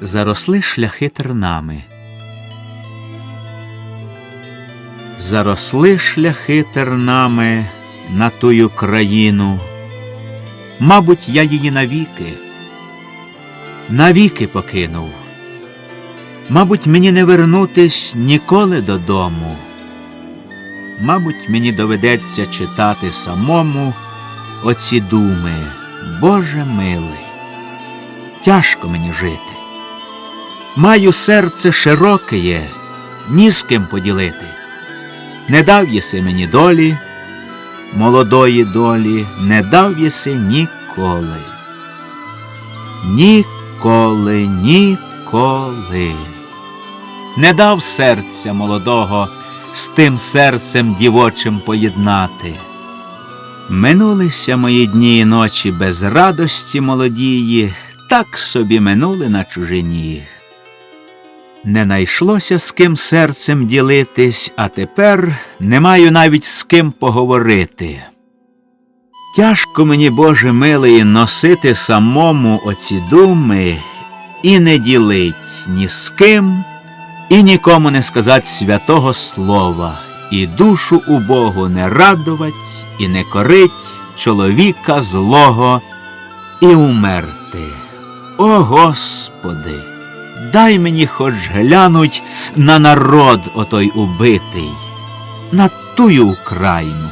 заросли шляхи тернами. Заросли шляхи тернами на тую країну. Мабуть, я її навіки, навіки покинув. Мабуть, мені не вернутись ніколи додому. Мабуть, мені доведеться читати самому оці думи. Боже милий, тяжко мені жити. Маю серце широкеє, ні з ким поділити. Не дав єси мені долі, молодої долі, не дав єси ніколи. Ніколи, ніколи. Не дав серця молодого з тим серцем дівочим поєднати. Минулися мої дні і ночі без радості молодії, так собі минули на чужині. Не найшлося з ким серцем ділитись, а тепер не маю навіть з ким поговорити. Тяжко мені, Боже милий, носити самому оці думи і не ділить ні з ким, і нікому не сказать святого слова, і душу у Богу не радовать, і не корить чоловіка злого, і умерти. О Господи! Дай мені хоч глянуть на народ отой убитий, на тую Україну.